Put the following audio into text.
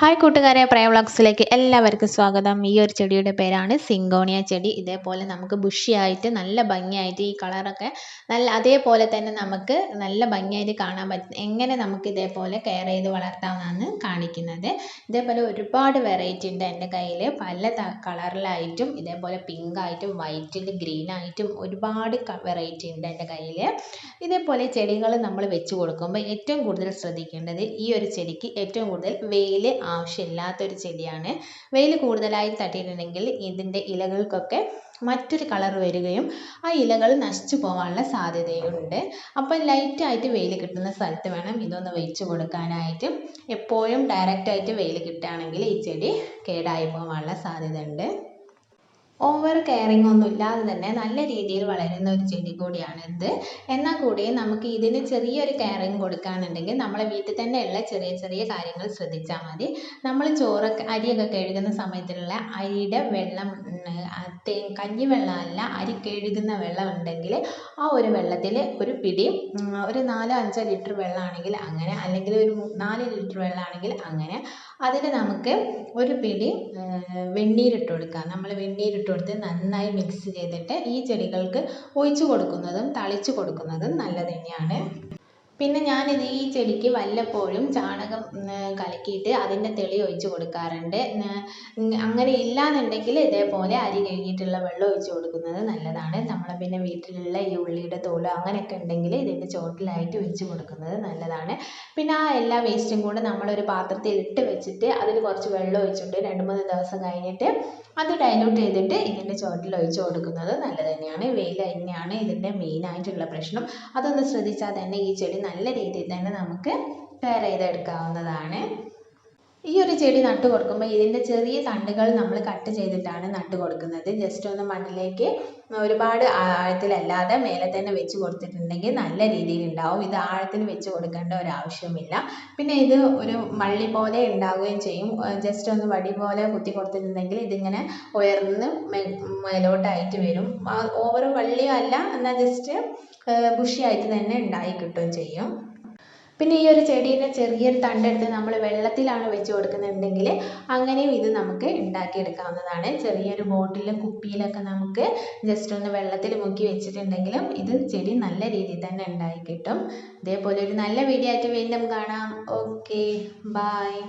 Hi കൂട്ടുകാരെ. പ്രയ വ്ളോഗ്സിലേക്ക് എല്ലാവർക്കും സ്വാഗതം. ഈ ഒരു ചെടിയുടെ പേരാണ് സിങ്കോണിയ ചെടി. ഇതേപോലെ നമുക്ക് ബുഷിയായിട്ട് നല്ല ഭംഗിയായിട്ട് ഈ കളറൊക്കെ നല്ല അതേപോലെ തന്നെ നമുക്ക് നല്ല ഭംഗിയായിട്ട് കാണാൻ പറ്റും എങ്ങനെ നമുക്ക് ഇതേപോലെ കെയർ ചെയ്ത് വളർത്താമെന്നാണ് കാണിക്കുന്നത്. ഇതേപോലെ ഒരുപാട് വെറൈറ്റി ഉണ്ട് എന്റെ കയ്യിൽ പല കളറിലായിട്ടും ഇതേപോലെ പിങ്ക് ആയിട്ടും വൈറ്റിൽ ഗ്രീൻ ആയിട്ടും ഒരുപാട് വെറൈറ്റി ഉണ്ട് എന്റെ കയ്യിൽ ഇതേപോലെ ചെടികൾ നമ്മൾ വെച്ച് കൊടുക്കുമ്പോൾ ഏറ്റവും കൂടുതൽ ശ്രദ്ധിക്കേണ്ടത് ഈ ഒരു ചെടിക്ക് ഏറ്റവും കൂടുതൽ വെയിൽ ആവശ്യമില്ലാത്തൊരു ചെടിയാണ്. വെയിൽ കൂടുതലായി തട്ടിയിട്ടുണ്ടെങ്കിൽ ഇതിന്റെ ഇലകൾക്കൊക്കെ മറ്റൊരു കളർ വരികയും ആ ഇലകൾ നശിച്ചു പോകാനുള്ള സാധ്യതയുണ്ട്. അപ്പം ലൈറ്റായിട്ട് വെയിൽ കിട്ടുന്ന സ്ഥലത്ത് വേണം ഇതൊന്ന് വെച്ച് കൊടുക്കാനായിട്ട്. എപ്പോഴും ഡയറക്റ്റായിട്ട് വെയിൽ കിട്ടുകയാണെങ്കിൽ ഈ ചെടി കേടായി പോകാനുള്ള സാധ്യത ഉണ്ട് ഓവർ കെയറിങ് ഒന്നും ഇല്ലാതെ തന്നെ നല്ല രീതിയിൽ വളരുന്ന ഒരു ചെടി കൂടിയാണ് ഇത് എന്നാൽ കൂടി നമുക്ക് ഇതിന് ചെറിയൊരു കെയറിങ് കൊടുക്കുകയാണെന്നുണ്ടെങ്കിൽ നമ്മളെ വീട്ടിൽ ഉള്ള ചെറിയ ചെറിയ കാര്യങ്ങൾ ശ്രദ്ധിച്ചാൽ മതി. നമ്മൾ ചോറൊക്കെ അരിയൊക്കെ കഴുകുന്ന സമയത്തുള്ള അരിയുടെ വെള്ളം കഞ്ഞി വെള്ളമല്ല അരി കഴുകുന്ന വെള്ളം ഉണ്ടെങ്കിൽ ആ ഒരു വെള്ളത്തിൽ ഒരു പിടി ഒരു നാലോ അഞ്ചോ ലിറ്റർ വെള്ളമാണെങ്കിൽ അങ്ങനെ അല്ലെങ്കിൽ ഒരു നാല് ലിറ്റർ വെള്ളമാണെങ്കിൽ അങ്ങനെ അതിൽ നമുക്ക് ഒരു പിടി വെണ്ണീരിട്ട് കൊടുക്കുക നമ്മൾ വെണ്ണീരിട്ട് കൊടുത്ത് നന്നായി മിക്സ് ചെയ്തിട്ട് ഈ ചെടികൾക്ക് ഒഴിച്ചു കൊടുക്കുന്നതും തളിച്ചു കൊടുക്കുന്നതും നല്ലത് തന്നെയാണ്. പിന്നെ ഞാനിത് ഈ ചെടിക്ക് വല്ലപ്പോഴും ചാണകം കലക്കിയിട്ട് അതിന്റെ തെളി ഒഴിച്ച് കൊടുക്കാറുണ്ട്. അങ്ങനെ ഇല്ലാന്നുണ്ടെങ്കിൽ ഇതേപോലെ അരി കഴുകിയിട്ടുള്ള വെള്ളം ഒഴിച്ച് കൊടുക്കുന്നത് നല്ലതാണ്. നമ്മൾ പിന്നെ വീട്ടിലുള്ള ഈ ഉള്ളിയുടെ തോൽ അങ്ങനെയൊക്കെ ഉണ്ടെങ്കിൽ ഇതിന്റെ ചോട്ടിലായിട്ട് ഒഴിച്ച് കൊടുക്കുന്നത് നല്ലതാണ്. പിന്നെ ആ എല്ലാ വേസ്റ്റും കൂടെ നമ്മളൊരു പാത്രത്തിൽ ഇട്ട് വെച്ചിട്ട് അതിൽ കുറച്ച് വെള്ളം ഒഴിച്ചിട്ട് രണ്ട് മൂന്ന് ദിവസം കഴിഞ്ഞിട്ട് അത് ഡൈലൂട്ട് ചെയ്തിട്ട് ഇതിന്റെ ചോട്ടിൽ ഒഴിച്ച് കൊടുക്കുന്നത് നല്ലത് തന്നെയാണ്. വെയിൽ തന്നെയാണ് ഇതിന്റെ മെയിനായിട്ടുള്ള പ്രശ്നം. അതൊന്ന് ശ്രദ്ധിച്ചാൽ തന്നെ ഈ ചെടി നല്ല രീതിയിൽ തന്നെ നമുക്ക് കെയർ ചെയ്തെടുക്കാവുന്നതാണ്. ഈ ഒരു ചെടി നട്ടു കൊടുക്കുമ്പോൾ ഇതിന്റെ ചെറിയ തണ്ടുകൾ നമ്മൾ കട്ട് ചെയ്തിട്ടാണ് നട്ട് കൊടുക്കുന്നത്. ജസ്റ്റ് ഒന്ന് മണ്ണിലേക്ക് ഒരുപാട് ആഴത്തിലല്ലാതെ മേലെ തന്നെ വെച്ച് കൊടുത്തിട്ടുണ്ടെങ്കിൽ നല്ല രീതിയിൽ ഉണ്ടാവും. ഇത് ആഴത്തിൽ വെച്ച് കൊടുക്കേണ്ട ഒരു ആവശ്യമില്ല. പിന്നെ ഇത് ഒരു മള്ളി പോലെ ഉണ്ടാവുകയും ചെയ്യും. ജസ്റ്റ് ഒന്ന് വടി പോലെ കുത്തി കൊടുത്തിട്ടുണ്ടെങ്കിൽ ഇതിങ്ങനെ ഉയർന്ന് മേലോട്ടായിട്ട് വരും. ഓവർ വള്ളിയും അല്ല എന്നാൽ ജസ്റ്റ് ബുഷിയായിട്ട് തന്നെ ഉണ്ടായി കിട്ടുകയും ചെയ്യും. പിന്നെ ഈ ഒരു ചെടീന്റെ ചെറിയൊരു തണ്ടെടുത്ത് നമ്മൾ വെള്ളത്തിലാണ് വെച്ച് കൊടുക്കുന്നുണ്ടെങ്കിൽ അങ്ങനെയും ഇത് നമുക്ക് ഉണ്ടാക്കിയെടുക്കാവുന്നതാണ്. ചെറിയൊരു ബോട്ടിലും കുപ്പിയിലൊക്കെ നമുക്ക് ജസ്റ്റ് ഒന്ന് വെള്ളത്തിൽ മുക്കി വെച്ചിട്ടുണ്ടെങ്കിലും ഇത് ചെടി നല്ല രീതിയിൽ തന്നെ ഉണ്ടായി കിട്ടും. ഇതേപോലെ ഒരു നല്ല വീഡിയോ ആയിട്ട് വീണ്ടും കാണാം. Okay bye